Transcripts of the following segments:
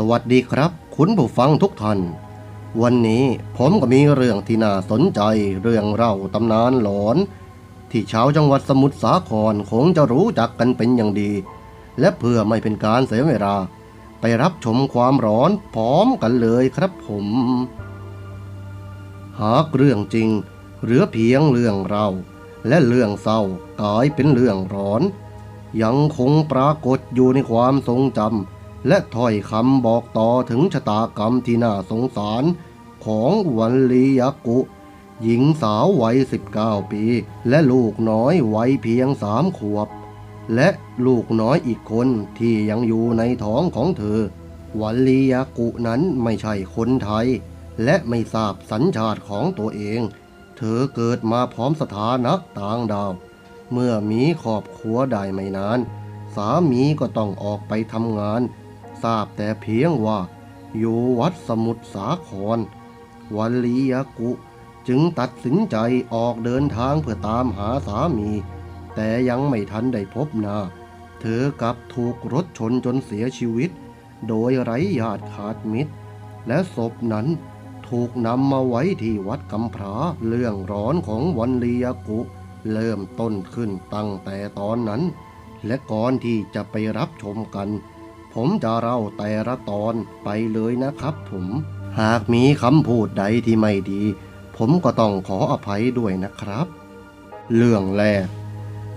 สวัสดีครับ คุณผู้ฟังทุกท่าน วันนี้ผมก็มีเรื่องที่น่าสนใจเรื่องเล่าตำนานหลอน ที่ชาวจังหวัดสมุทรสาครคงจะรู้จักกันเป็นอย่างดี และเพื่อไม่เป็นการเสียเวลา ไปรับชมความร้อนพร้อมกันเลยครับผม หากเรื่องจริง เหลือเพียงเรื่องเรา และเรื่องเศร้ากลายเป็นเรื่องร้อน ยังคงปรากฏอยู่ในความทรงจำ และถ้อยคำบอกต่อถึงชะตากรรมที่น่าสงสารของวันลียากุ หญิงสาววัย 19 ปี และลูกน้อยวัยเพียงสามขวบ และลูกน้อยอีกคนที่ยังอยู่ในท้องของเธอ วันลียากุนั้นไม่ใช่คนไทย และไม่ทราบสัญชาติของตัวเอง เธอเกิดมาพร้อมสถานะต่างดาว เมื่อมีครอบครัวได้ไม่นาน สามีก็ต้องออกไปทำงาน ทราบแต่เพียงว่า อยู่วัดสมุทรสาครวันลียากุจึงตัดสินใจออกเดินทางเพื่อตามหาสามี แต่ยังไม่ทันได้พบนาเธอกับถูกรถชนจนเสียชีวิต โดยไร้ญาติขาดมิตร และศพนั้นถูกนำมาไว้ที่วัดกำพร้าเรื่องร้อนของวันลียากุ เริ่มต้นขึ้นตั้งแต่ตอนนั้น และก่อนที่จะไปรับชมกัน ผมจะเล่าแต่ละตอนไปเลยนะครับผม หากมีคำพูดใดที่ไม่ดี ผมก็ต้องขออภัยด้วยนะครับ เรื่องแรก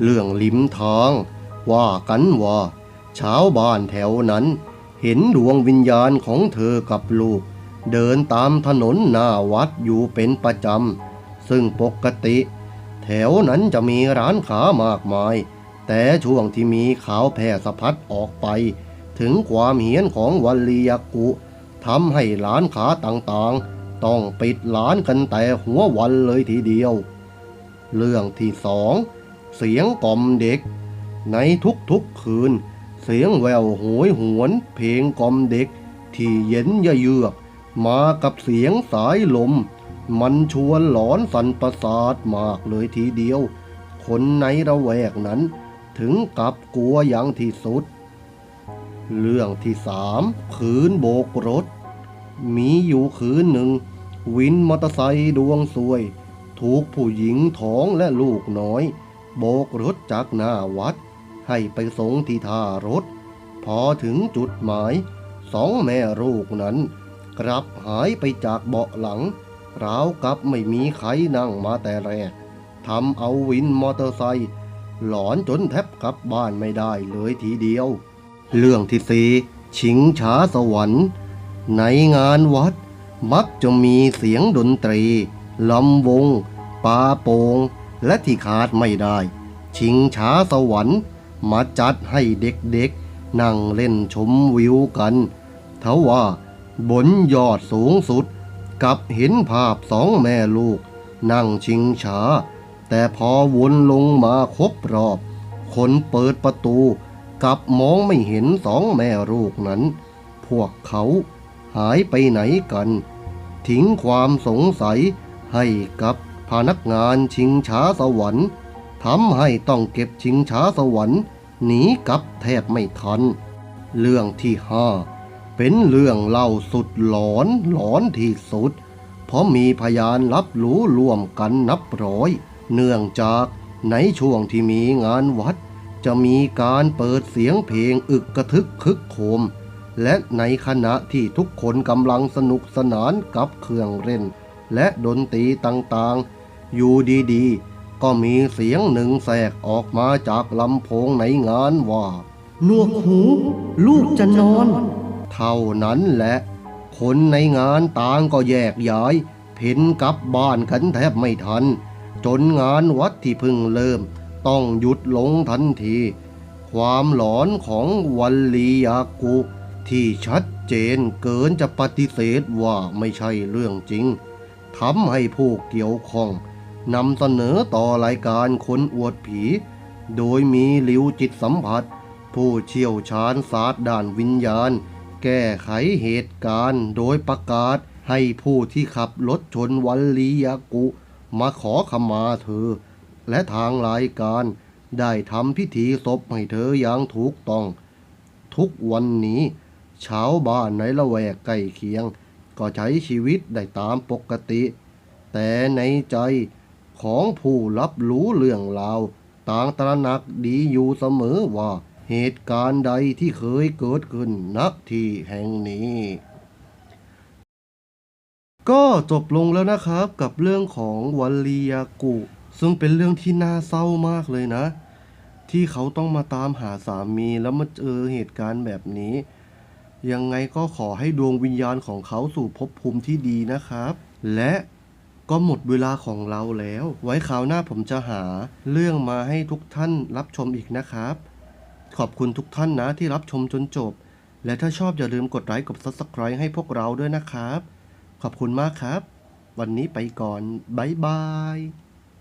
เรื่องลิมทางว่ากันว่าชาวบ้านแถวนั้น เห็นดวงวิญญาณของเธอกับลูก เดินตามถนนหน้าวัดอยู่เป็นประจำ ซึ่งปกติ แถวนั้นจะมีร้านขามากมาย แต่ช่วงที่มีข่าวแพร่สะพัดออกไป ถึงความเหียนของวัลียกุทำให้ร้านค้าต่างๆ ต้องปิดร้านกันแต่หัววันเลยทีเดียว เรื่องที่สองเสียงกล่อมเด็ก ในทุกๆคืน เสียงแววโหยหวน เพลงกล่อมเด็ก ที่เย็นยะเยือก มากับเสียงสายลม มันชวนหลอนสันประสาทมากเลยทีเดียว คนในระแวกนั้น ถึงกับกลัวอย่างที่สุด เรื่องที่สามคืนโบกรถ มีอยู่คืนหนึ่ง วินมอเตอร์ไซค์ดวงสวย ถูกผู้หญิงท้องและลูกน้อย โบกรถจากหน้าวัด ให้ไปส่งที่ท่ารถ พอถึงจุดหมาย สองแม่ลูกนั้น กลับหายไปจากเบาะหลังราวกับไม่มีใครนั่งมาแต่แรกทำเอาวินมอเตอร์ไซค์หลอนจนแทบกลับบ้านไม่ได้เลยทีเดียว เรื่องที่สี่ชิงช้าสวรรค์ ในงานวัด มักจะมีเสียงดนตรีลำวงปาโปง และที่ขาดไม่ได้ ชิงช้าสวรรค์ มาจัดให้เด็กๆ นั่งเล่นชมวิวกันทว่าบนยอดสูงสุด กับเห็นภาพสองแม่ลูก นั่งชิงช้า แต่พอวนลงมาครบรอบ คนเปิดประตู กลับมองไม่เห็นสองแม่ลูกนั้น พวกเขาหายไปไหนกัน ทิ้งความสงสัยให้กับพนักงานชิงช้าสวรรค์ทำให้ต้องเก็บชิงช้าสวรรค์หนีกลับแทบไม่ทัน เรื่องที่ห้าเป็นเรื่องเล่าสุดหลอนหลอนที่สุด เพราะมีพยานรับรู้ร่วมกันนับร้อย เนื่องจากในช่วงที่มีงานวัด จะมีการเปิดเสียงเพลงอึกกระทึกคึกโครมและในขณะที่ทุกคนกำลังสนุกสนานกับเครื่องเล่น และดนตรีต่างๆ อยู่ดีๆ ก็มีเสียงหนึ่งแสกออกมาจากลำโพงในงานว่าหนวกหู ลูกจะนอน เท่านั้นแหละ คนในงานต่างก็แยกย้าย เพ่นกลับบ้านกันแทบไม่ทัน จนงานวัดที่เพิ่งเริ่ม ต้องหยุดลงทันที ความหลอนของวัลลียากุ ที่ชัดเจนเกินจะปฏิเสธว่าไม่ใช่เรื่องจริงทำให้ผู้เกี่ยวข้องนำเสนอต่อรายการคนอวดผี โดยมีหลิวจิตสัมผัส ผู้เชี่ยวชาญศาสตร์ด้านวิญญาณ แก้ไขเหตุการณ์โดยประกาศให้ผู้ที่ขับรถชนวัลลียากุ มาขอขมาเธอ และทางรายการ ได้ทำพิธีศพให้เธออย่างถูกต้อง ทุกวันนี้ชาวบ้านในละแวกใกล้เคียง ก็ใช้ชีวิตได้ตามปกติ แต่ในใจของผู้รับรู้เรื่องราว ต่างตระหนักดีอยู่เสมอว่าเหตุการณ์ใดที่เคยเกิดขึ้นณที่แห่งนี้ ก็จบลงแล้วนะครับกับเรื่องของวัลลียากุ ซึ่งเป็นเรื่องที่น่าเศร้ามากเลยนะ ที่เขาต้องมาตามหาสามีแล้วมาเจอเหตุการณ์แบบนี้ ยังไงก็ขอให้ดวงวิญญาณของเขาสู่ภพภูมิที่ดีนะครับ และก็หมดเวลาของเราแล้ว ไว้คราวหน้าผมจะหาเรื่องมาให้ทุกท่านรับชมอีกนะครับ ขอบคุณทุกท่านนะที่รับชมจนจบ และถ้าชอบอย่าลืมกดไลค์กด Subscribe ให้พวกเราด้วยนะครับ ขอบคุณมากครับ วันนี้ไปก่อน บ๊ายบาย